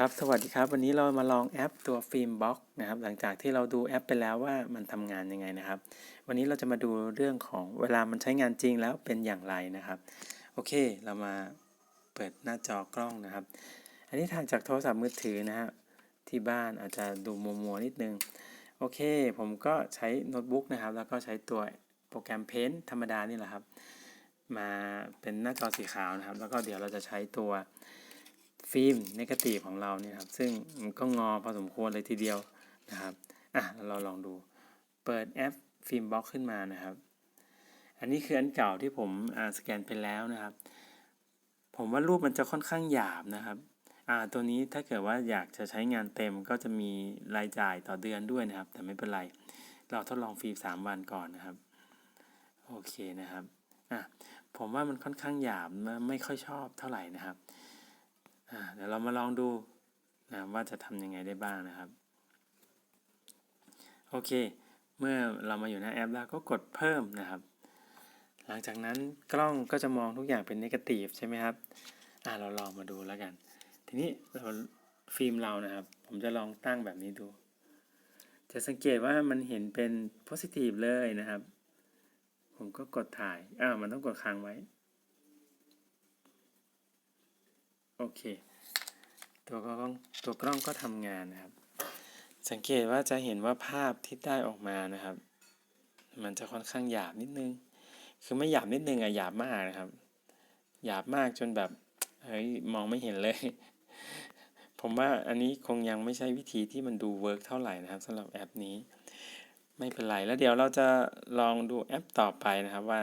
ครับ สวัสดีครับ วันนี้เรามาลองแอปตัวฟิล์มบล็อกนะครับ หลังจากที่เราดูแอปไปแล้วว่ามันทำงานยังไงนะครับ วันนี้เราจะมาดูเรื่องของเวลามันใช้งานจริงแล้วเป็นอย่างไรนะครับ โอเค เรามาเปิดหน้าจอกล้องนะครับ อันนี้ถ่ายจากโทรศัพท์มือถือนะฮะ ที่บ้านอาจจะดูมัวๆนิดนึง โอเค ผมก็ใช้โน้ตบุ๊กนะครับ แล้วก็ใช้ตัวโปรแกรม Paint ธรรมดานี่แหละครับ มาเป็นหน้าจอสีขาวนะครับ แล้วก็เดี๋ยวเราจะใช้ตัว ฟิล์มนกาตีฟของเราเนี่ยครับซึ่งมันก็งอพอสมควรเลยทีเดียวนะครับอะเราลองดูเปิดแอปฟิล์มบล็อกขึ้นมานะครับ อันนี้คืออันเก่าที่ผมอ่าสแกนไปแล้วนะครับ ผมว่ารูปมันจะค่อนข้างหยาบนะครับอ่าตัวนี้ถ้าเกิดว่าอยากจะใช้งานเต็มก็จะมีรายจ่ายต่อเดือนด้วยนะครับ แต่ไม่เป็นไร เราทดลองฟรีสามวันก่อนนะครับ โอเคนะครับอะผมว่ามันค่อนข้างหยาบไม่ค่อยชอบเท่าไหร่นะครับ เดี๋ยวเรามาลองดูนะว่าจะทำยังไงได้บ้างนะครับ โอเค เมื่อเรามาอยู่หน้าแอปแล้วก็กดเพิ่มนะครับ หลังจากนั้นกล้องก็จะมองทุกอย่างเป็นนกาทีฟใช่ไหมครับอ่าเราลองมาดูแล้วกัน ทีนี้เราฟิล์มเรานะครับ ผมจะลองตั้งแบบนี้ดู จะสังเกตว่ามันเห็นเป็นโพซิทีฟเลยนะครับ ผมก็กดถ่ายอ่ามันต้องกดค้างไว้ โอเค ตัวกล้องตัวกล้องก็ทำงานนะครับ สังเกตว่าจะเห็นว่าภาพที่ได้ออกมานะครับ มันจะค่อนข้างหยาบนิดนึง คือไม่หยาบนิดนึงอะหยาบมากนะครับ หยาบมากจนแบบเฮ้ยมองไม่เห็นเลย ผมว่าอันนี้คงยังไม่ใช่วิธีที่มันดูเวิร์กเท่าไหร่นะครับสำหรับแอปนี้ ไม่เป็นไรแล้วเดี๋ยวเราจะลองดูแอปต่อไปนะครับว่า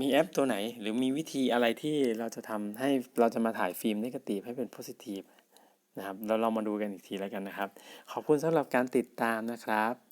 มีแอปตัวไหน หรือมีวิธีอะไรที่เราจะทำให้เราจะมาถ่ายฟิล์มนกาตีฟให้เป็นโพซิทีฟนะครับเราลองมาดูกันอีกทีแล้วกันนะครับ ขอบคุณสำหรับการติดตามนะครับ